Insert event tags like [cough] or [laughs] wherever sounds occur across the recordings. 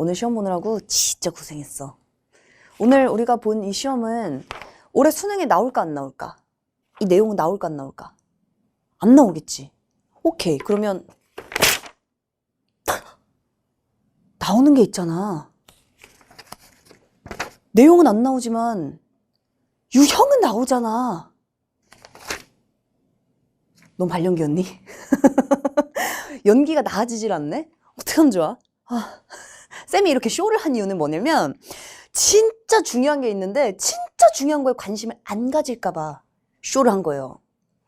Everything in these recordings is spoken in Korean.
오늘 시험 보느라고 진짜 고생했어. 오늘 우리가 본 이 시험은 올해 수능에 나올까 안 나올까? 이 내용은 나올까 안 나올까? 안 나오겠지. 오케이. 그러면 [laughs] 나오는 게 있잖아. 내용은 안 나오지만 유형은 나오잖아. 넌 발연기였니? [laughs] 연기가 나아지질 않네? 어떡하면 좋아? 아, 쌤이 이렇게 쇼를 한 이유는 뭐냐면 진짜 중요한 게 있는데 진짜 중요한 거에 관심을 안 가질까 봐 쇼를 한 거예요.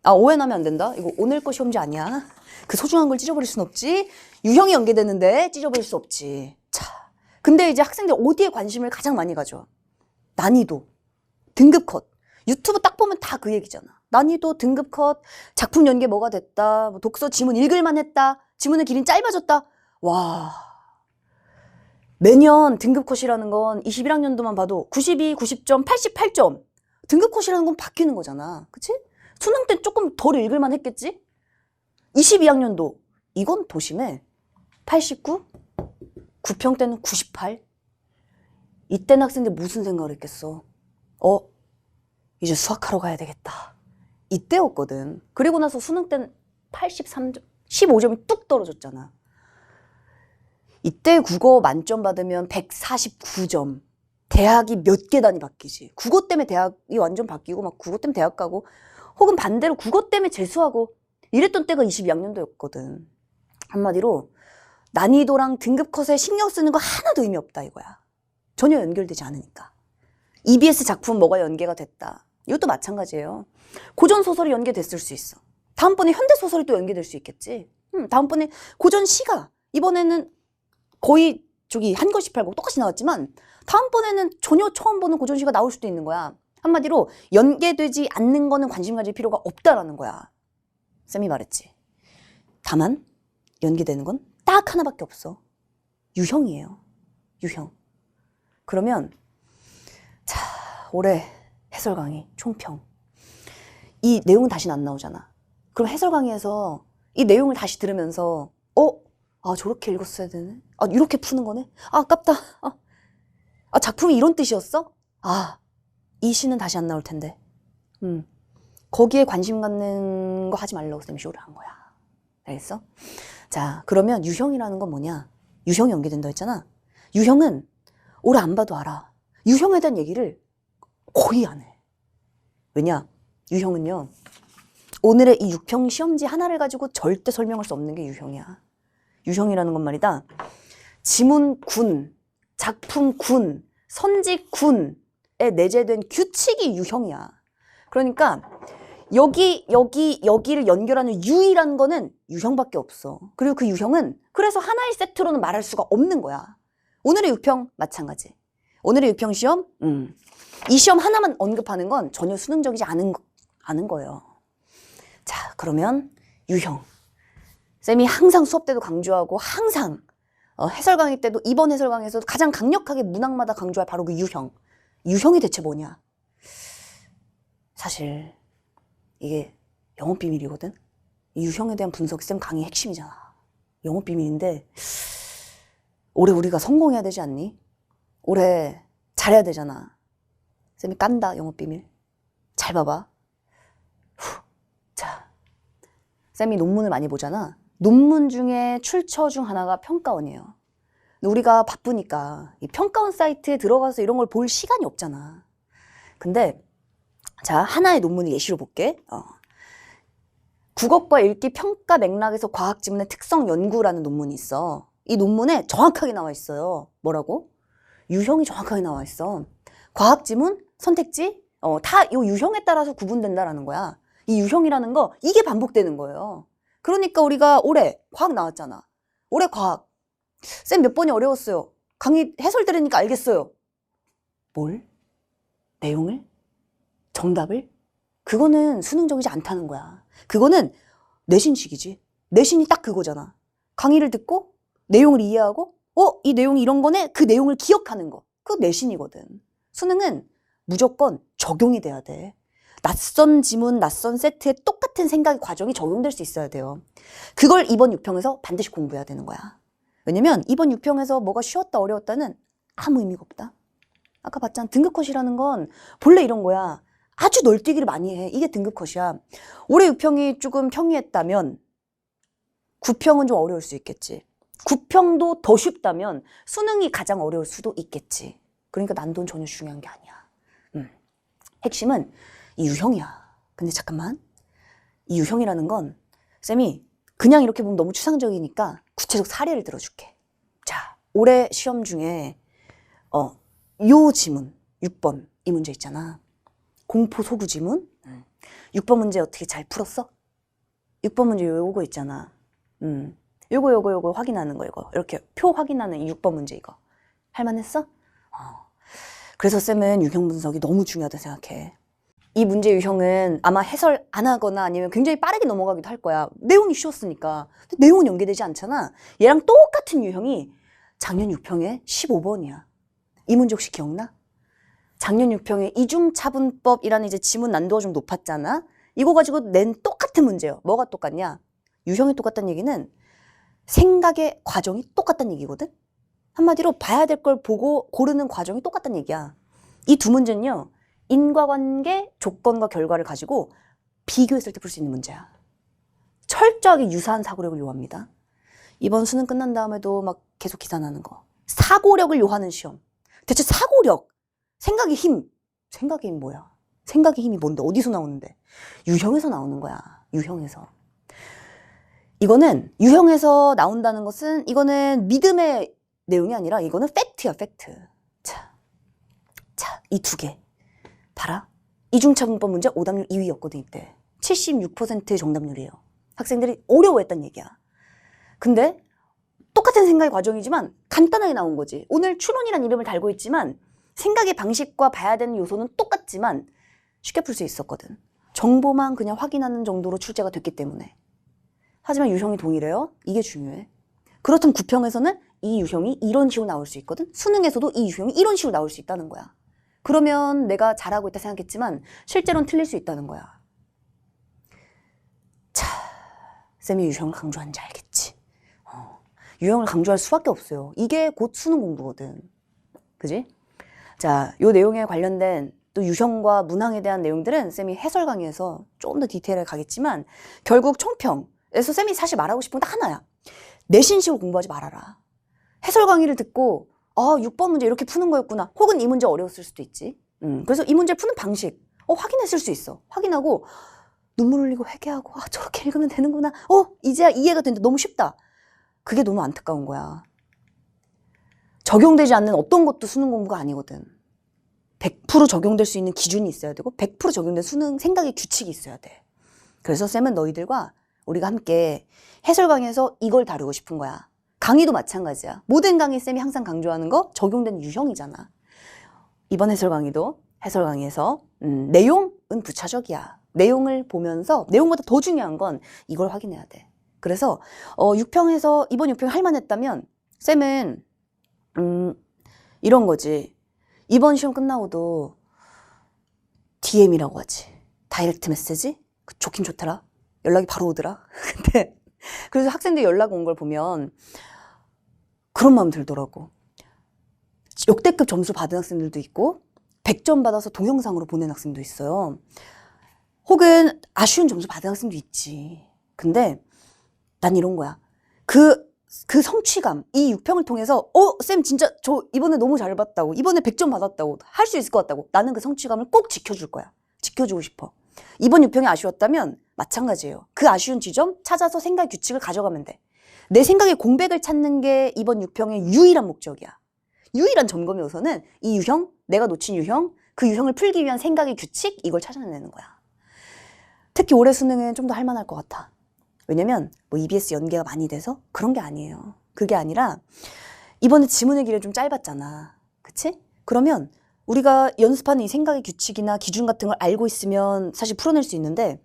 아 오해하면 안 된다. 이거 오늘 거 시험지 아니야. 그 소중한 걸 찢어버릴 순 없지. 유형이 연계되는데 찢어버릴 수 없지. 자, 근데 이제 학생들 어디에 관심을 가장 많이 가져? 난이도, 등급 컷. 유튜브 딱 보면 다 그 얘기잖아. 난이도, 등급 컷, 작품 연계 뭐가 됐다, 뭐 독서 지문 읽을만 했다, 지문의 길이 짧아졌다. 와. 매년 등급 컷이라는 건 21학년도만 봐도 92, 90점, 88점. 등급 컷이라는 건 바뀌는 거잖아. 그치? 수능 때 조금 덜 읽을만 했겠지? 22학년도. 이건 도심에 89, 9평 때는 98. 이때는 학생들 무슨 생각을 했겠어? 어, 이제 수학하러 가야 되겠다. 이때였거든. 그리고 나서 수능 때는 83점, 15점이 뚝 떨어졌잖아. 이때 국어 만점 받으면 149점. 대학이 몇 계단이 바뀌지. 국어 때문에 대학이 완전 바뀌고 막 국어 때문에 대학 가고 혹은 반대로 국어 때문에 재수하고 이랬던 때가 22학년도였거든. 한마디로 난이도랑 등급 컷에 신경 쓰는 거 하나도 의미 없다 이거야. 전혀 연결되지 않으니까. EBS 작품 뭐가 연계가 됐다. 이것도 마찬가지예요. 고전 소설이 연계됐을 수 있어. 다음번에 현대 소설이 또 연계될 수 있겠지. 음, 다음번에 고전 시가 이번에는 거의 저기 한글씨 팔고 똑같이 나왔지만 다음번에는 전혀 처음 보는 고전 시가 나올 수도 있는 거야. 한마디로 연계되지 않는 거는 관심 가질 필요가 없다라는 거야. 쌤이 말했지. 다만 연계되는 건 딱 하나밖에 없어. 유형이에요. 유형. 그러면 자 올해 해설 강의 총평 이 내용은 다시는 안 나오잖아. 그럼 해설 강의에서 이 내용을 다시 들으면서 어? 아 저렇게 읽었어야 되네. 아 이렇게 푸는 거네. 아 아깝다. 아, 아 작품이 이런 뜻이었어? 아 이 시는 다시 안 나올 텐데. 음 거기에 관심 갖는 거 하지 말라고 쌤이 쇼를 한 거야. 알겠어? 자 그러면 유형이라는 건 뭐냐? 유형이 연계된다 했잖아. 유형은 올해 안 봐도 알아. 유형에 대한 얘기를 거의 안 해. 왜냐? 유형은요. 오늘의 이 육평 시험지 하나를 가지고 절대 설명할 수 없는 게 유형이야. 유형이라는 건 말이다. 지문 군, 작품 군, 선지 군에 내재된 규칙이 유형이야. 그러니까 여기 여기 여기를 연결하는 유이라는 거는 유형밖에 없어. 그리고 그 유형은 그래서 하나의 세트로는 말할 수가 없는 거야. 오늘의 유평 마찬가지. 오늘의 유평 시험, 음. 이 시험 하나만 언급하는 건 전혀 수능적이지 않은, 거- 않은 거예요. 자, 그러면 유형. 쌤이 항상 수업 때도 강조하고 항상 어, 해설 강의 때도 이번 해설 강의에서 가장 강력하게 문학마다 강조할 바로 그 유형. 유형이 대체 뭐냐? 사실 이게 영업 비밀이거든. 이 유형에 대한 분석이 쌤 강의 핵심이잖아. 영업 비밀인데 올해 우리가 성공해야 되지 않니? 올해 잘해야 되잖아. 쌤이 깐다, 영업 비밀. 잘 봐봐. 후. 자. 쌤이 논문을 많이 보잖아. 논문 중에 출처 중 하나가 평가원이에요. 우리가 바쁘니까 이 평가원 사이트에 들어가서 이런 걸 볼 시간이 없잖아. 근데 자, 하나의 논문을 예시로 볼게. 어. 국어과 읽기 평가 맥락에서 과학 지문의 특성 연구라는 논문이 있어. 이 논문에 정확하게 나와 있어요. 뭐라고? 유형이 정확하게 나와 있어. 과학 지문, 선택지, 어, 다 이 유형에 따라서 구분된다라는 거야. 이 유형이라는 거 이게 반복되는 거예요. 그러니까 우리가 올해 과학 나왔잖아. 올해 과학. 쌤 몇 번이 어려웠어요. 강의 해설 들으니까 알겠어요. 뭘? 내용을? 정답을? 그거는 수능적이지 않다는 거야. 그거는 내신식이지. 내신이 딱 그거잖아. 강의를 듣고 내용을 이해하고 어? 이 내용이 이런 거네? 그 내용을 기억하는 거. 그거 내신이거든. 수능은 무조건 적용이 돼야 돼. 낯선 지문, 낯선 세트에 똑같은 생각의 과정이 적용될 수 있어야 돼요. 그걸 이번 6평에서 반드시 공부해야 되는 거야. 왜냐면 이번 유평에서 뭐가 쉬웠다 어려웠다는 아무 의미가 없다. 아까 봤잖아. 등급컷이라는 건 본래 이런 거야. 아주 널뛰기를 많이 해. 이게 등급컷이야. 올해 유평이 조금 평이했다면 구평은 좀 어려울 수 있겠지. 구평도 더 쉽다면 수능이 가장 어려울 수도 있겠지. 그러니까 난도는 전혀 중요한 게 아니야. 음. 핵심은 이 유형이야. 근데 잠깐만. 이 유형이라는 건 쌤이 그냥 이렇게 보면 너무 추상적이니까 구체적 사례를 들어줄게. 자, 올해 시험 중에 어, 요 지문 6번 이 문제 있잖아. 공포 소구 지문. 음. 6번 문제 어떻게 잘 풀었어? 6번 문제 요거 있잖아. 음. 요거 요거 요거 확인하는 거 이거. 이렇게 표 확인하는 이 6번 문제 이거. 할 만했어? 어. 그래서 쌤은 유형 분석이 너무 중요하다 생각해. 이 문제 유형은 아마 해설 안 하거나 아니면 굉장히 빠르게 넘어가기도 할 거야. 내용이 쉬웠으니까. 근데 내용은 연계되지 않잖아. 얘랑 똑같은 유형이 작년 6평에 15번이야. 이 문제 혹시 기억나? 작년 6평에 이중차분법이라는 이제 지문 난도가 좀 높았잖아. 이거 가지고 낸 똑같은 문제예요. 뭐가 똑같냐? 유형이 똑같다는 얘기는 생각의 과정이 똑같다는 얘기거든. 한마디로 봐야 될 걸 보고 고르는 과정이 똑같다는 얘기야. 이 두 문제는요. 인과관계 조건과 결과를 가지고 비교했을 때 풀 수 있는 문제야. 철저하게 유사한 사고력을 요합니다. 이번 수능 끝난 다음에도 막 계속 나는 거. 사고력을 요하는 시험. 대체 사고력, 생각의 힘. 생각의 힘 뭐야? 생각의 힘이 뭔데? 어디서 나오는데? 유형에서 나오는 거야. 유형에서. 이거는 유형에서 나온다는 것은 이거는 믿음의 내용이 아니라 이거는 팩트야, 팩트. 자, 자, 이 두 개. 봐라. 이중차분법 문제 오답률 2위였거든, 이때. 76%의 정답률이에요. 학생들이 어려워했단 얘기야. 근데 똑같은 생각의 과정이지만 간단하게 나온 거지. 오늘 추론이란 이름을 달고 있지만 생각의 방식과 봐야 되는 요소는 똑같지만 쉽게 풀 수 있었거든. 정보만 그냥 확인하는 정도로 출제가 됐기 때문에. 하지만 유형이 동일해요. 이게 중요해. 그렇다면 구평에서는 이 유형이 이런 식으로 나올 수 있거든. 수능에서도 이 유형이 이런 식으로 나올 수 있다는 거야. 그러면 내가 잘하고 있다 생각했지만 실제로는 틀릴 수 있다는 거야. 자, 쌤이 유형을 강조하는지 알겠지? 어, 유형을 강조할 수밖에 없어요. 이게 곧 수능 공부거든. 그지? 자, 요 내용에 관련된 또 유형과 문항에 대한 내용들은 쌤이 해설 강의에서 조금 더 디테일하게 가겠지만 결국 총평에서 쌤이 사실 말하고 싶은 건 딱 하나야. 내신식으로 공부하지 말아라. 해설 강의를 듣고 아, 6번 문제 이렇게 푸는 거였구나. 혹은 이 문제 어려웠을 수도 있지. 음, 그래서 이 문제를 푸는 방식 어, 확인했을 수 있어. 확인하고 눈물 흘리고 회개하고 아, 저렇게 읽으면 되는구나. 어, 이제야 이해가 된다. 너무 쉽다. 그게 너무 안타까운 거야. 적용되지 않는 어떤 것도 수능 공부가 아니거든. 100% 적용될 수 있는 기준이 있어야 되고 100% 적용된 수능 생각의 규칙이 있어야 돼. 그래서 쌤은 너희들과 우리가 함께 해설 강의에서 이걸 다루고 싶은 거야. 강의도 마찬가지야. 모든 강의 쌤이 항상 강조하는 거 적용된 유형이잖아. 이번 해설 강의도 해설 강의에서 음, 내용은 부차적이야. 내용을 보면서 내용보다 더 중요한 건 이걸 확인해야 돼. 그래서 어, 6평에서 이번 6평 할만했다면 쌤은 음, 이런 거지. 이번 시험 끝나고도 DM이라고 하지. 다이렉트 메시지? 그 좋긴 좋더라. 연락이 바로 오더라. [laughs] 근데 그래서 학생들 연락 온 걸 보면 그런 마음 들더라고. 역대급 점수 받은 학생들도 있고 100점 받아서 동영상으로 보낸 학생도 있어요. 혹은 아쉬운 점수 받은 학생도 있지. 근데 난 이런 거야. 그, 그 성취감, 이 6평을 통해서, 어, 쌤 진짜 저 이번에 너무 잘 봤다고, 이번에 100점 받았다고, 할 수 있을 것 같다고. 나는 그 성취감을 꼭 지켜줄 거야. 지켜주고 싶어. 이번 6평이 아쉬웠다면 마찬가지예요. 그 아쉬운 지점 찾아서 생각 규칙을 가져가면 돼. 내 생각의 공백을 찾는 게 이번 6평의 유일한 목적이야. 유일한 점검의 요소는 이 유형, 내가 놓친 유형, 그 유형을 풀기 위한 생각의 규칙, 이걸 찾아내는 거야. 특히 올해 수능은 좀 더 할만할 것 같아. 왜냐면 뭐 EBS 연계가 많이 돼서 그런 게 아니에요. 그게 아니라 이번에 지문의 길이 좀 짧았잖아. 그치? 그러면 우리가 연습하는 이 생각의 규칙이나 기준 같은 걸 알고 있으면 사실 풀어낼 수 있는데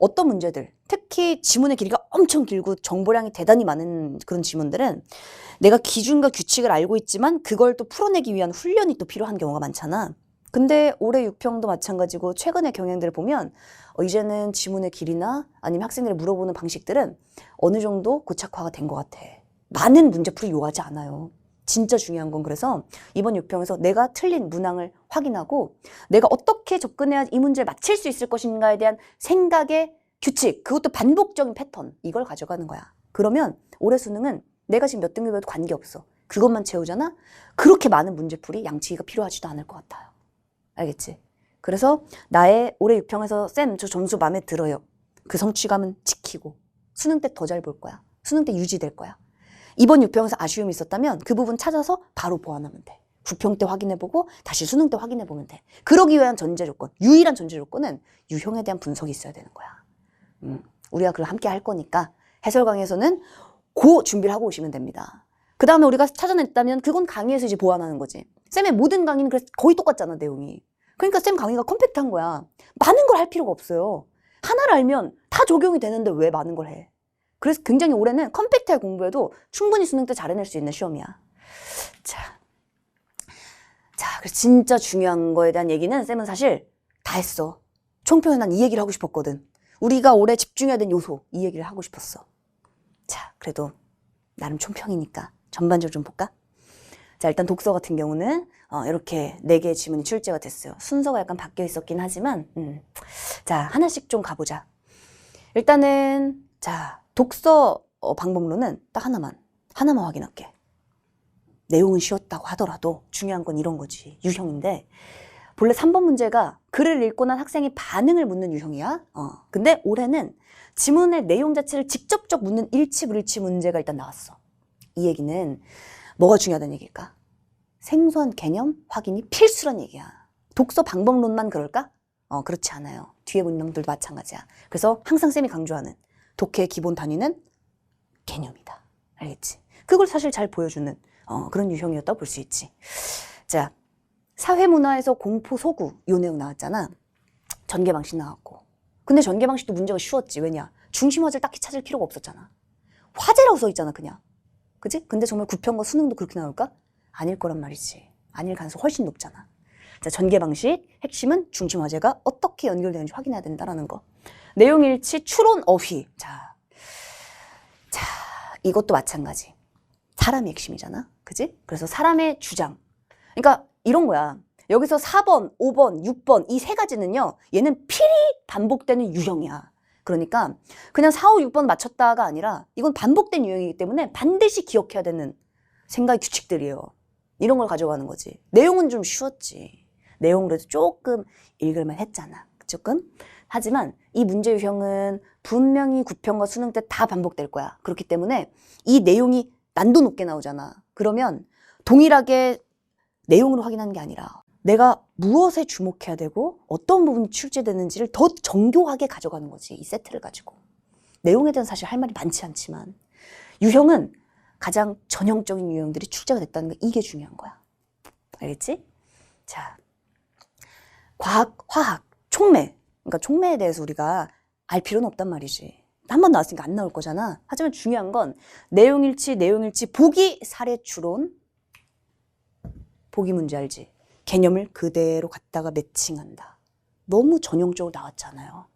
어떤 문제들, 특히 지문의 길이가 엄청 길고 정보량이 대단히 많은 그런 지문들은 내가 기준과 규칙을 알고 있지만 그걸 또 풀어내기 위한 훈련이 또 필요한 경우가 많잖아. 근데 올해 6평도 마찬가지고 최근의 경향들을 보면 어, 이제는 지문의 길이나 아니면 학생들이 물어보는 방식들은 어느 정도 고착화가 된 것 같아. 많은 문제풀이 요하지 않아요. 진짜 중요한 건 그래서 이번 6평에서 내가 틀린 문항을 확인하고 내가 어떻게 접근해야 이 문제를 맞힐 수 있을 것인가에 대한 생각의 규칙, 그것도 반복적인 패턴, 이걸 가져가는 거야. 그러면 올해 수능은 내가 지금 몇 등급이어도 관계없어. 그것만 채우잖아? 그렇게 많은 문제풀이 양치기가 필요하지도 않을 것 같아요. 알겠지? 그래서 나의 올해 6평에서 쌤, 저 점수 마음에 들어요. 그 성취감은 지키고 수능 때 더 잘 볼 거야. 수능 때 유지될 거야. 이번 6평에서 아쉬움이 있었다면 그 부분 찾아서 바로 보완하면 돼. 9평 때 확인해보고 다시 수능 때 확인해보면 돼. 그러기 위한 전제 조건, 유일한 전제 조건은 유형에 대한 분석이 있어야 되는 거야. 음, 우리가 그걸 함께 할 거니까 해설 강의에서는 그 준비를 하고 오시면 됩니다. 그 다음에 우리가 찾아냈다면 그건 강의에서 이제 보완하는 거지. 쌤의 모든 강의는 그래서 거의 똑같잖아, 내용이. 그러니까 쌤 강의가 컴팩트한 거야. 많은 걸 할 필요가 없어요. 하나를 알면 다 적용이 되는데 왜 많은 걸 해? 그래서 굉장히 올해는 컴팩트하게 공부해도 충분히 수능 때 잘해낼 수 있는 시험이야. 자. 자, 그래서 진짜 중요한 거에 대한 얘기는 쌤은 사실 다 했어. 총평에 난 이 얘기를 하고 싶었거든. 우리가 올해 집중해야 되는 요소, 이 얘기를 하고 싶었어. 자, 그래도 나름 총평이니까 전반적으로 좀 볼까? 자, 일단 독서 같은 경우는 어, 이렇게 네 개의 지문이 출제가 됐어요. 순서가 약간 바뀌어 있었긴 하지만, 음. 자, 하나씩 좀 가보자. 일단은, 자, 독서 어, 방법론은 딱 하나만, 하나만 확인할게. 내용은 쉬웠다고 하더라도 중요한 건 이런 거지. 유형인데, 본래 3번 문제가 글을 읽고 난 학생이 반응을 묻는 유형이야. 어. 근데 올해는 지문의 내용 자체를 직접적 묻는 일치 불일치 문제가 일단 나왔어. 이 얘기는 뭐가 중요하다는 얘기일까? 생소한 개념 확인이 필수란 얘기야. 독서 방법론만 그럴까? 어, 그렇지 않아요. 뒤에 문장들도 마찬가지야. 그래서 항상 쌤이 강조하는 독해의 기본 단위는 개념이다. 알겠지? 그걸 사실 잘 보여주는 어, 그런 유형이었다고 볼 수 있지. 자, 사회문화에서 공포 소구 요 내용 나왔잖아. 전개 방식 나왔고. 근데 전개 방식도 문제가 쉬웠지. 왜냐? 중심 화제를 딱히 찾을 필요가 없었잖아. 화제라고 써 있잖아, 그냥. 그지? 근데 정말 구평과 수능도 그렇게 나올까? 아닐 거란 말이지. 아닐 가능성이 훨씬 높잖아. 자, 전개 방식 핵심은 중심 화제가 어떻게 연결되는지 확인해야 된다라는 거. 내용 일치, 추론 어휘. 자, 자, 이것도 마찬가지. 사람이 핵심이잖아. 그지? 그래서 사람의 주장. 그러니까 이런 거야. 여기서 4번, 5번, 6번 이 세 가지는요. 얘는 필히 반복되는 유형이야. 그러니까 그냥 4, 5, 6번 맞췄다가 아니라 이건 반복된 유형이기 때문에 반드시 기억해야 되는 생각의 규칙들이에요. 이런 걸 가져가는 거지. 내용은 좀 쉬웠지. 내용 그래도 조금 읽을만 했잖아. 조금. 하지만 이 문제 유형은 분명히 구평과 수능 때 다 반복될 거야. 그렇기 때문에 이 내용이 난도 높게 나오잖아. 그러면 동일하게 내용으로 확인하는 게 아니라 내가 무엇에 주목해야 되고 어떤 부분이 출제되는지를 더 정교하게 가져가는 거지. 이 세트를 가지고. 내용에 대한 사실 할 말이 많지 않지만 유형은 가장 전형적인 유형들이 출제가 됐다는 거 이게 중요한 거야. 알겠지? 자, 과학, 화학, 촉매. 그러니까 촉매에 대해서 우리가 알 필요는 없단 말이지. 한 번 나왔으니까 안 나올 거잖아. 하지만 중요한 건 내용일치, 내용일치, 보기, 사례, 추론. 보기 문제 알지? 개념을 그대로 갖다가 매칭한다. 너무 전형적으로 나왔잖아요.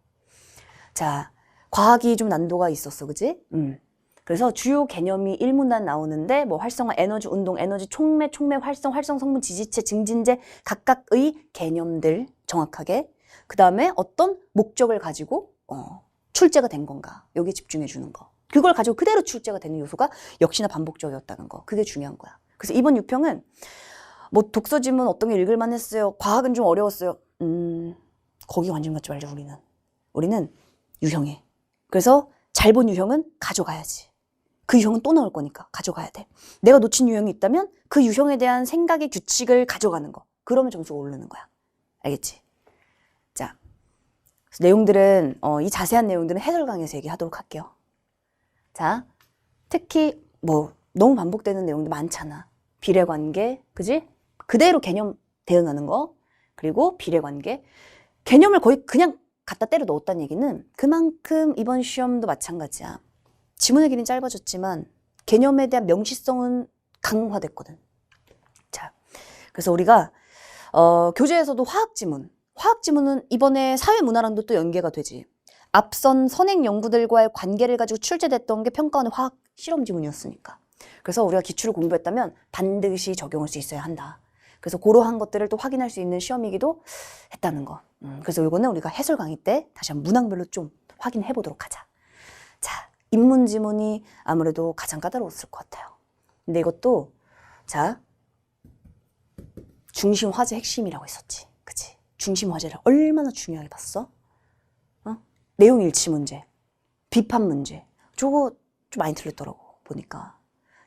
자, 과학이 좀 난도가 있었어, 그지? 음. 그래서 주요 개념이 1문단 나오는데 뭐 활성화, 에너지, 운동, 에너지, 촉매, 촉매, 활성, 활성 성분, 지지체, 증진제 각각의 개념들 정확하게 그 다음에 어떤 목적을 가지고 어, 출제가 된 건가 여기 집중해 주는 거 그걸 가지고 그대로 출제가 되는 요소가 역시나 반복적이었다는 거 그게 중요한 거야. 그래서 이번 유평은 뭐 독서 지문 어떤 게 읽을만 했어요. 과학은 좀 어려웠어요. 음, 거기 관심 갖지 말자 우리는. 우리는 유형에. 그래서 잘 본 유형은 가져가야지. 그 유형은 또 나올 거니까 가져가야 돼. 내가 놓친 유형이 있다면 그 유형에 대한 생각의 규칙을 가져가는 거. 그러면 점수가 오르는 거야. 알겠지? 자, 내용들은 어, 이 자세한 내용들은 해설 강의에서 얘기하도록 할게요. 자, 특히 뭐 너무 반복되는 내용도 많잖아. 비례관계, 그지? 그대로 개념 대응하는 거. 그리고 비례관계. 개념을 거의 그냥 갖다 때려 넣었다는 얘기는 그만큼 이번 시험도 마찬가지야. 지문의 길이는 짧아졌지만 개념에 대한 명시성은 강화됐거든. 자, 그래서 우리가 어, 교재에서도 화학 지문, 화학 지문은 이번에 사회 문화랑도 또 연계가 되지. 앞선 선행 연구들과의 관계를 가지고 출제됐던 게 평가원의 화학 실험 지문이었으니까. 그래서 우리가 기출을 공부했다면 반드시 적용할 수 있어야 한다. 그래서 그러한 것들을 또 확인할 수 있는 시험이기도 했다는 거. 음, 그래서 이거는 우리가 해설 강의 때 다시 한번 문항별로 좀 확인해 보도록 하자. 자, 인문 지문이 아무래도 가장 까다로웠을 것 같아요. 근데 이것도 자 중심 화제 핵심이라고 했었지. 그치? 중심 화제를 얼마나 중요하게 봤어? 어? 내용 일치 문제, 비판 문제. 저거 좀 많이 틀렸더라고, 보니까.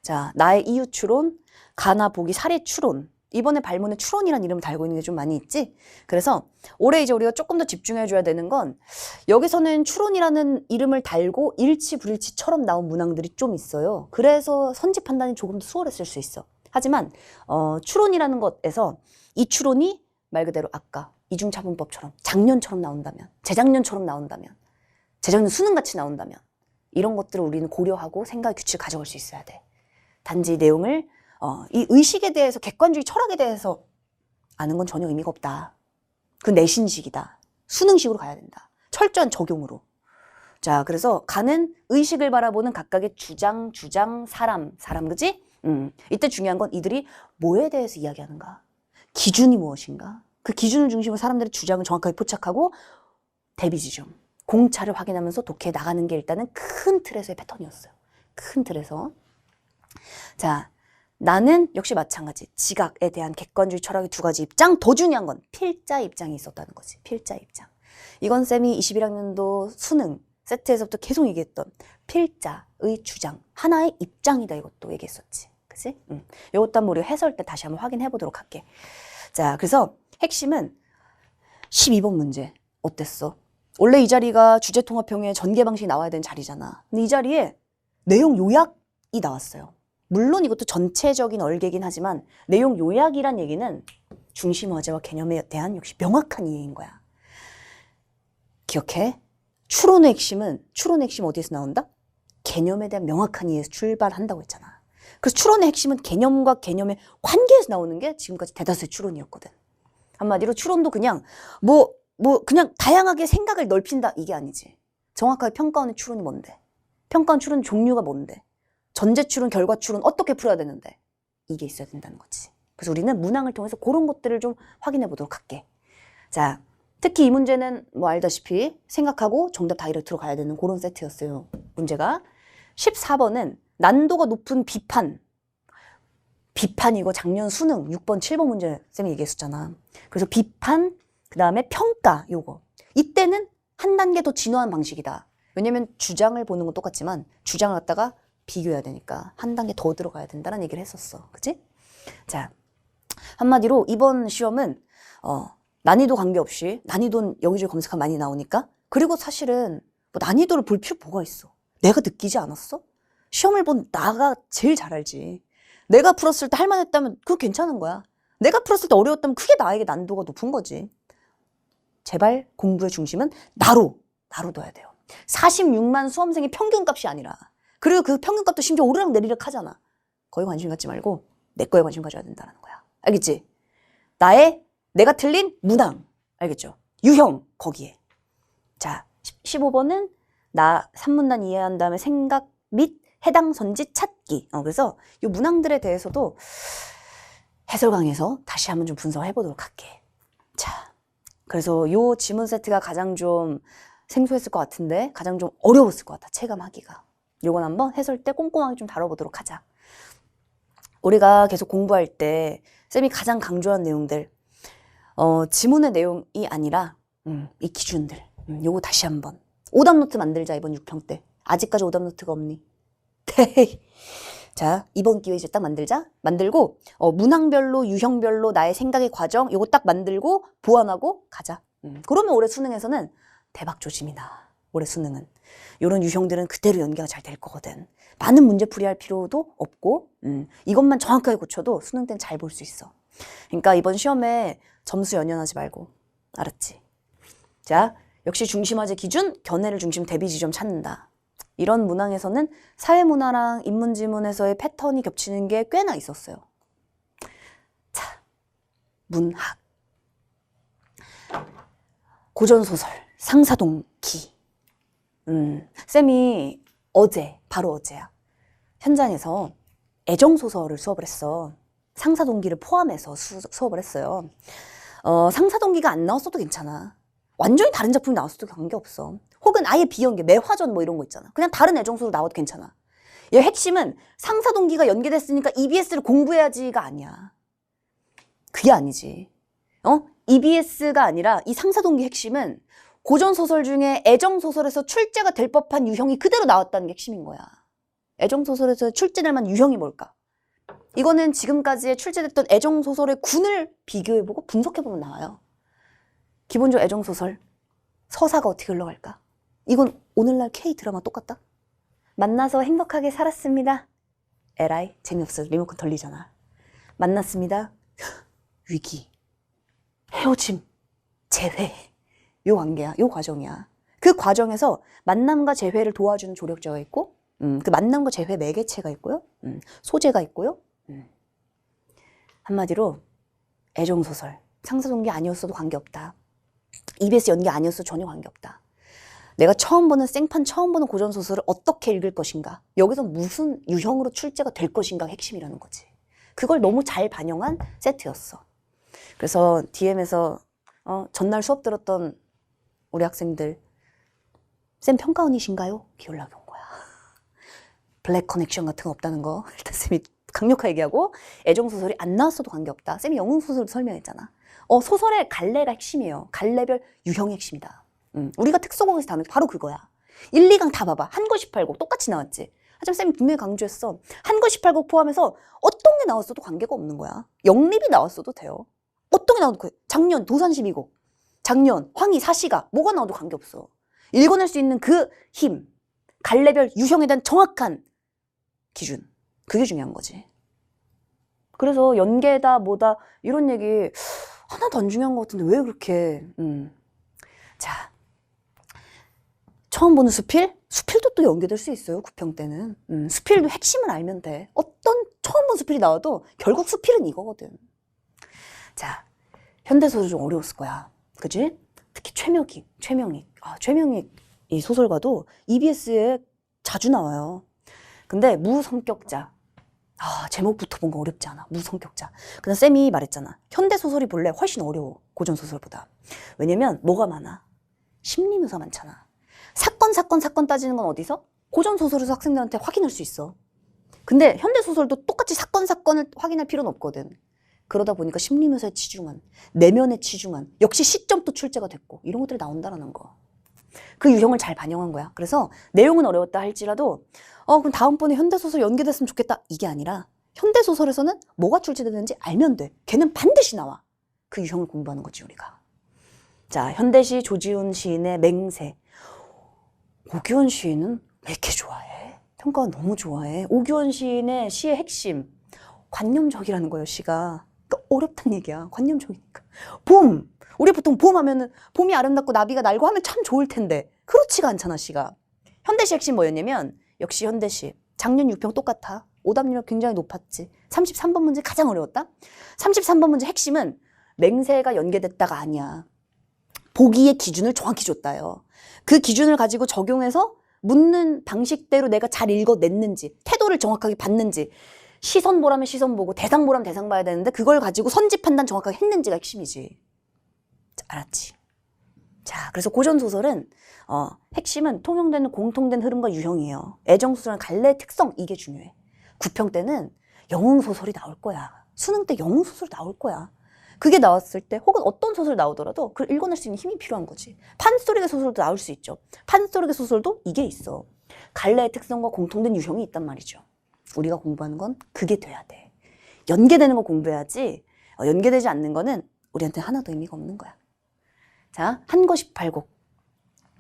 자, 나의 이유 추론, 가나 보기 사례 추론. 이번에 발문에 추론이라는 이름을 달고 있는 게 좀 많이 있지? 그래서 올해 이제 우리가 조금 더 집중해줘야 되는 건 여기서는 추론이라는 이름을 달고 일치, 불일치처럼 나온 문항들이 좀 있어요. 그래서 선지 판단이 조금 더 수월했을 수 있어. 하지만, 어, 추론이라는 것에서 이 추론이 말 그대로 아까 이중차분법처럼 작년처럼 나온다면, 재작년처럼 나온다면, 재작년 수능같이 나온다면, 이런 것들을 우리는 고려하고 생각 규칙을 가져갈 수 있어야 돼. 단지 내용을 어, 이 의식에 대해서 객관주의 철학에 대해서 아는 건 전혀 의미가 없다. 그 내신식이다. 수능식으로 가야 된다. 철저한 적용으로. 자, 그래서 가는 의식을 바라보는 각각의 주장, 주장, 사람, 사람, 그지? 음, 이때 중요한 건 이들이 뭐에 대해서 이야기하는가? 기준이 무엇인가? 그 기준을 중심으로 사람들의 주장을 정확하게 포착하고 대비 지점, 공차를 확인하면서 독해 나가는 게 일단은 큰 틀에서의 패턴이었어요. 큰 틀에서. 자, 나는 역시 마찬가지. 지각에 대한 객관주의 철학의 두 가지 입장. 더 중요한 건 필자 입장이 있었다는 거지. 필자 입장. 이건 쌤이 21학년도 수능 세트에서부터 계속 얘기했던 필자의 주장. 하나의 입장이다. 이것도 얘기했었지. 그치? 응. 이것도 한번 우리 해설 때 다시 한번 확인해 보도록 할게. 자, 그래서 핵심은 12번 문제. 어땠어? 원래 이 자리가 주제통합형의 전개 방식이 나와야 되는 자리잖아. 근데 이 자리에 내용 요약이 나왔어요. 물론 이것도 전체적인 얼개긴 하지만 내용 요약이란 얘기는 중심 화제와 개념에 대한 역시 명확한 이해인 거야. 기억해? 추론의 핵심은 추론의 핵심 어디에서 나온다? 개념에 대한 명확한 이해에서 출발한다고 했잖아. 그래서 추론의 핵심은 개념과 개념의 관계에서 나오는 게 지금까지 대다수의 추론이었거든. 한마디로 추론도 그냥 뭐, 뭐, 그냥 다양하게 생각을 넓힌다 이게 아니지. 정확하게 평가원의 추론이 뭔데? 평가원 추론 종류가 뭔데? 전제 추론, 결과 추론 어떻게 풀어야 되는데 이게 있어야 된다는 거지. 그래서 우리는 문항을 통해서 그런 것들을 좀 확인해 보도록 할게. 자, 특히 이 문제는 뭐 알다시피 생각하고 정답 다이렉트로 가야 되는 그런 세트였어요. 문제가 14번은 난도가 높은 비판. 비판 이거 작년 수능 6번, 7번 문제 쌤이 얘기했었잖아. 그래서 비판, 그 다음에 평가 요거. 이때는 한 단계 더 진화한 방식이다. 왜냐면 주장을 보는 건 똑같지만 주장을 갖다가 비교해야 되니까 한 단계 더 들어가야 된다는 얘기를 했었어. 그치? 자, 한마디로 이번 시험은 어, 난이도 관계없이 난이도는 여기저기 검색하면 많이 나오니까 그리고 사실은 뭐 난이도를 볼 필요 뭐가 있어? 내가 느끼지 않았어? 시험을 본 나가 제일 잘 알지. 내가 풀었을 때 할만했다면 그거 괜찮은 거야. 내가 풀었을 때 어려웠다면 그게 나에게 난도가 높은 거지. 제발 공부의 중심은 나로, 나로 둬야 돼요. 46만 수험생의 평균값이 아니라 그리고 그 평균값도 심지어 오르락 내리락 하잖아. 거기 관심 갖지 말고 내 거에 관심 가져야 된다는 거야. 알겠지? 나의 내가 틀린 문항. 알겠죠? 유형 거기에. 자, 15번은 나 산문단 이해한 다음에 생각 및 해당 선지 찾기. 어, 그래서 이 문항들에 대해서도 해설 강에서 다시 한번 좀 분석해 보도록 할게. 자, 그래서 요 지문 세트가 가장 좀 생소했을 것 같은데 가장 좀 어려웠을 것 같아. 체감하기가. 요건 한번 해설 때 꼼꼼하게 좀 다뤄보도록 하자. 우리가 계속 공부할 때 쌤이 가장 강조한 내용들, 어, 지문의 내용이 아니라 음, 이 기준들, 음, 요거 다시 한번 오답노트 만들자 이번 6평 때. 아직까지 오답노트가 없니? [laughs] 자, 이번 기회에 이제 딱 만들자. 만들고 어, 문항별로 유형별로 나의 생각의 과정 요거 딱 만들고 보완하고 가자. 음, 그러면 올해 수능에서는 대박 조짐이다. 올해 수능은. 이런 유형들은 그대로 연계가 잘 될 거거든. 많은 문제풀이 할 필요도 없고, 음, 이것만 정확하게 고쳐도 수능 때는 잘 볼 수 있어. 그러니까 이번 시험에 점수 연연하지 말고, 알았지? 자, 역시 중심화제 기준, 견해를 중심 대비 지점 찾는다. 이런 문항에서는 사회문화랑 인문지문에서의 패턴이 겹치는 게 꽤나 있었어요. 자, 문학. 고전소설, 상사동기. 음, 쌤이 어제, 바로 어제야. 현장에서 애정소설을 수업을 했어. 상사동기를 포함해서 수, 수업을 했어요. 어, 상사 동기가 안 나왔어도 괜찮아. 완전히 다른 작품이 나왔어도 관계없어. 혹은 아예 비연계, 매화전 뭐 이런 거 있잖아. 그냥 다른 애정소설 나와도 괜찮아. 얘 핵심은 상사 동기가 연계됐으니까 EBS를 공부해야지가 아니야. 그게 아니지. 어? EBS가 아니라 이 상사 동기 핵심은 고전 소설 중에 애정 소설에서 출제가 될 법한 유형이 그대로 나왔다는 게 핵심인 거야. 애정 소설에서 출제될 만한 유형이 뭘까? 이거는 지금까지 출제됐던 애정소설의 군을 비교해보고 분석해보면 나와요. 기본적으로 애정소설, 서사가 어떻게 흘러갈까? 이건 오늘날 K 드라마 똑같다? 만나서 행복하게 살았습니다. 에라이, 재미없어. 리모컨 돌리잖아. 만났습니다. [laughs] 위기, 헤어짐, 재회. 요 관계야, 요 과정이야. 그 과정에서 만남과 재회를 도와주는 조력자가 있고, 음, 그 만남과 재회 매개체가 있고요, 음, 소재가 있고요. 음. 한마디로 애정소설, 상사 동기 아니었어도 관계없다. EBS 연기 아니었어도 전혀 관계없다. 내가 처음 보는 생판 처음 보는 고전 소설을 어떻게 읽을 것인가? 여기서 무슨 유형으로 출제가 될 것인가가 핵심이라는 거지. 그걸 너무 잘 반영한 세트였어. 그래서 DM에서 어, 전날 수업 들었던 우리 학생들 쌤 평가원이신가요? 연락이 온 거야. [laughs] 블랙 커넥션 같은 거 없다는 거 [laughs] 일단 쌤이 강력하게 얘기하고 애정 소설이 안 나왔어도 관계없다. 쌤이 영웅 소설도 설명했잖아. 어, 소설의 갈래가 핵심이에요. 갈래별 유형이 핵심이다. 음, 우리가 특수곡에서 다는 게 바로 그거야. 1, 2강 다 봐봐. 한거 18곡 똑같이 나왔지. 하지만 쌤이 분명히 강조했어. 한거 18곡 포함해서 어떤 게 나왔어도 관계가 없는 거야. 영립이 나왔어도 돼요. 어떤 게 나와도 그 작년 도산 12곡, 작년 황희 사시가 뭐가 나와도 관계없어. 읽어낼 수 있는 그 힘, 갈래별 유형에 대한 정확한 기준. 그게 중요한 거지. 그래서 연계다 뭐다 이런 얘기 하나도 안 중요한 것 같은데 왜 그렇게 음. 자 처음 보는 수필? 수필도 또 연계될 수 있어요 구평 때는 음, 수필도 핵심을 알면 돼 어떤 처음 본 수필이 나와도 결국 수필은 이거거든 자 현대소설 좀 어려웠을 거야 그지? 특히 최명익 최명익 아, 최명익 이 소설가도 EBS에 자주 나와요 근데 무성격자 아, 제목부터 뭔가 어렵지 않아. 무성격자. 근데 쌤이 말했잖아. 현대 소설이 본래 훨씬 어려워. 고전 소설보다. 왜냐면 뭐가 많아? 심리 묘사 많잖아. 사건, 사건, 사건 따지는 건 어디서? 고전 소설에서 학생들한테 확인할 수 있어. 근데 현대 소설도 똑같이 사건, 사건을 확인할 필요는 없거든. 그러다 보니까 심리 묘사에 치중한, 내면에 치중한, 역시 시점도 출제가 됐고, 이런 것들이 나온다라는 거. 그 유형을 잘 반영한 거야. 그래서 내용은 어려웠다 할지라도 어 그럼 다음번에 현대소설 연계됐으면 좋겠다 이게 아니라 현대소설에서는 뭐가 출제되는지 알면 돼. 걔는 반드시 나와. 그 유형을 공부하는 거지 우리가. 자 현대시 조지훈 시인의 맹세. 오규원 시인은 왜 이렇게 좋아해? 평가가 너무 좋아해. 오규원 시인의 시의 핵심 관념적이라는 거예요 시가. 그러니까 어렵단 얘기야. 관념적이니까. 봄. 우리 보통 봄 하면은 봄이 아름답고 나비가 날고 하면 참 좋을 텐데 그렇지가 않잖아 시가. 현대시 핵심 뭐였냐면 역시 현대시 작년 6평 똑같아. 오답률 굉장히 높았지. 33번 문제 가장 어려웠다. 33번 문제 핵심은 맹세가 연계됐다가 아니야. 보기의 기준을 정확히 줬다요. 그 기준을 가지고 적용해서 묻는 방식대로 내가 잘 읽어냈는지 태도를 정확하게 봤는지 시선 보라면 시선 보고 대상 보라면 대상 봐야 되는데 그걸 가지고 선지 판단 정확하게 했는지가 핵심이지. 알았지? 자, 그래서 고전 소설은 어, 핵심은 통용되는 공통된 흐름과 유형이에요. 애정 소설은 갈래 특성 이게 중요해. 구평 때는 영웅 소설이 나올 거야. 수능 때 영웅 소설 나올 거야. 그게 나왔을 때 혹은 어떤 소설 나오더라도 그걸 읽어낼 수 있는 힘이 필요한 거지. 판소리의 소설도 나올 수 있죠. 판소리의 소설도 이게 있어. 갈래의 특성과 공통된 유형이 있단 말이죠. 우리가 공부하는 건 그게 돼야 돼. 연계되는 거 공부해야지 어, 연계되지 않는 거는 우리한테 하나도 의미가 없는 거야. 자, 한거 18곡.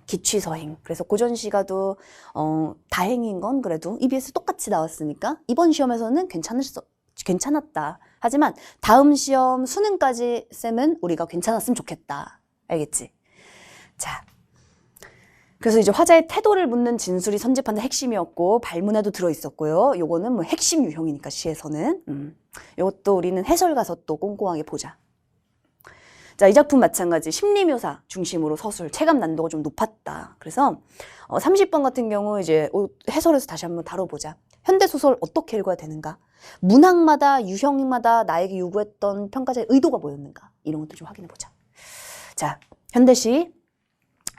기취서행. 그래서 고전시가도 어, 다행인 건 그래도 EBS 똑같이 나왔으니까 이번 시험에서는 괜찮을 수, 괜찮았다. 하지만 다음 시험 수능까지 쌤은 우리가 괜찮았으면 좋겠다. 알겠지? 자. 그래서 이제 화자의 태도를 묻는 진술이 선집하는 핵심이었고 발문에도 들어 있었고요. 요거는 뭐 핵심 유형이니까 시에서는 음. 요것도 우리는 해설 가서 또 꼼꼼하게 보자. 자, 이 작품 마찬가지 심리묘사 중심으로 서술 체감 난도가 좀 높았다. 그래서 어, 30번 같은 경우 이제 해설에서 다시 한번 다뤄보자. 현대소설 어떻게 읽어야 되는가? 문학마다, 유형마다 나에게 요구했던 평가자의 의도가 뭐였는가? 이런 것도 좀 확인해보자. 자, 현대시.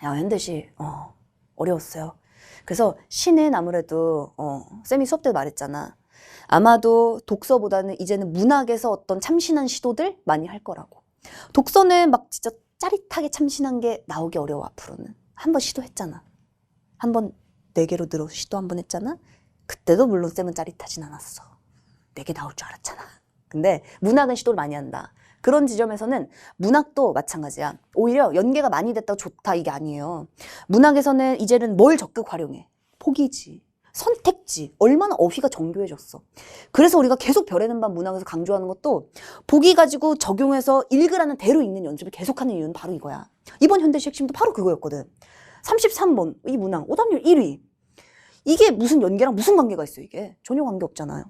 야, 현대시. 어, 어려웠어요. 그래서 시는 아무래도, 어, 쌤이 수업 때 말했잖아. 아마도 독서보다는 이제는 문학에서 어떤 참신한 시도들 많이 할 거라고. 독서는 막 진짜 짜릿하게 참신한 게 나오기 어려워, 앞으로는. 한 번 시도했잖아. 한 번 네 개로 늘어서 시도 한 번 했잖아. 그때도 물론 쌤은 짜릿하진 않았어. 네 개 나올 줄 알았잖아. 근데 문학은 시도를 많이 한다. 그런 지점에서는 문학도 마찬가지야. 오히려 연계가 많이 됐다고 좋다 이게 아니에요. 문학에서는 이제는 뭘 적극 활용해? 포기지. 선택지. 얼마나 어휘가 정교해졌어. 그래서 우리가 계속 별에는 밤 문학에서 강조하는 것도 보기 가지고 적용해서 읽으라는 대로 읽는 연습을 계속하는 이유는 바로 이거야. 이번 현대시 핵심도 바로 그거였거든. 33번 이 문항 오답률 1위. 이게 무슨 연계랑 무슨 관계가 있어 이게? 전혀 관계 없잖아요.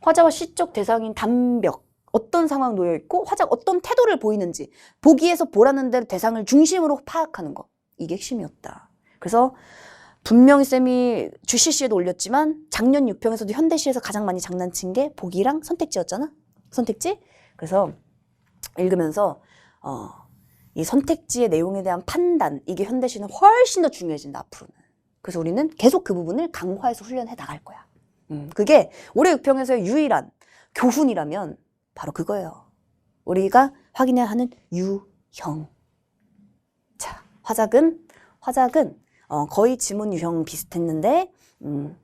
화자와 시적 대상인 담벽 어떤 상황 놓여 있고 화자가 어떤 태도를 보이는지 보기에서 보라는 대로 대상을 중심으로 파악하는 거 이게 핵심이었다. 그래서 분명히 쌤이 주시시에도 올렸지만 작년 유평에서도 현대시에서 가장 많이 장난친 게 보기랑 선택지였잖아. 선택지. 그래서 읽으면서 어, 이 선택지의 내용에 대한 판단 이게 현대시는 훨씬 더 중요해진다 앞으로는. 그래서 우리는 계속 그 부분을 강화해서 훈련해 나갈 거야. 음, 그게 올해 육평에서의 유일한 교훈이라면 바로 그거예요. 우리가 확인해야 하는 유형. 자, 화작은 화작은 어, 거의 지문 유형 비슷했는데 음,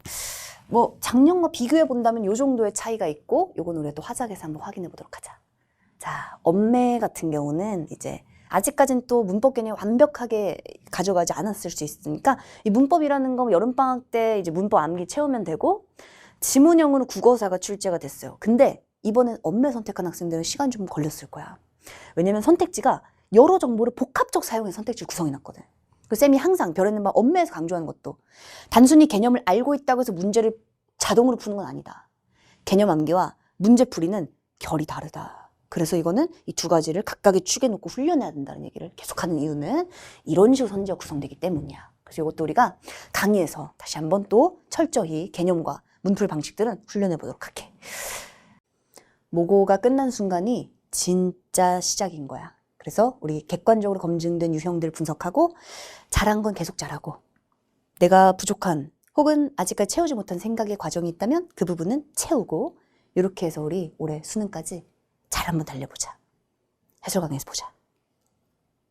뭐 작년과 비교해 본다면 요 정도의 차이가 있고 요건 우리 또 화작에서 한번 확인해 보도록 하자. 자, 엄매 같은 경우는 이제 아직까지는 또 문법 개념 완벽하게 가져가지 않았을 수 있으니까 이 문법이라는 거 여름 방학 때 이제 문법 암기 채우면 되고 지문형으로 국어사가 출제가 됐어요. 근데 이번엔 엄매 선택한 학생들은 시간 좀 걸렸을 거야. 왜냐면 선택지가 여러 정보를 복합적 사용해서 선택지를 구성해 놨거든. 그 쌤이 항상 별에는 막 엄매에서 강조하는 것도 단순히 개념을 알고 있다고 해서 문제를 자동으로 푸는 건 아니다. 개념 암기와 문제 풀이는 결이 다르다. 그래서 이거는 이 두 가지를 각각의 축에 놓고 훈련해야 된다는 얘기를 계속하는 이유는 이런 식으로 선지가 구성되기 때문이야. 그래서 이것도 우리가 강의에서 다시 한번 또 철저히 개념과 문풀 방식들은 훈련해 보도록 할게. 모고가 끝난 순간이 진짜 시작인 거야. 그래서 우리 객관적으로 검증된 유형들 분석하고 잘한 건 계속 잘하고 내가 부족한 혹은 아직까지 채우지 못한 생각의 과정이 있다면 그 부분은 채우고 이렇게 해서 우리 올해 수능까지 잘 한번 달려보자. 해설 강의에서 보자.